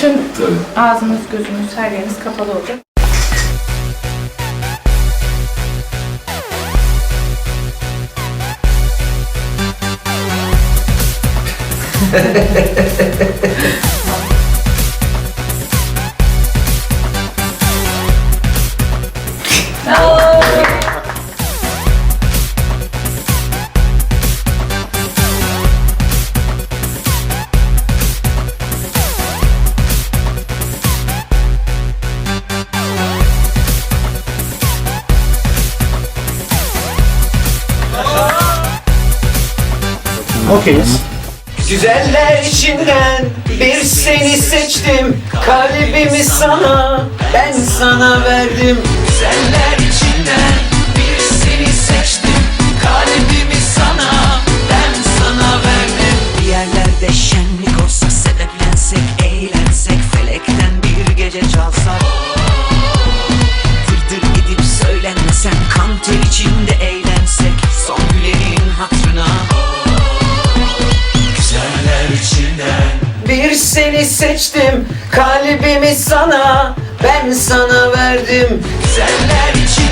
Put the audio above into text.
Bütün Tabii. ağzınız, gözünüz, her yeriniz kapalı olacak. Okeyiz. Güzeller içinden bir seni seçtim. Kalbimi sana ben sana verdim. Güzeller içinden bir seni seçtim. Kalbimi sana ben sana verdim. Bir yerlerde şenlik olsa sebeplensek eğlensek felekten bir gece çalsak seni seçtim Kalbimi sana. Ben sana verdim. Güzeller içinden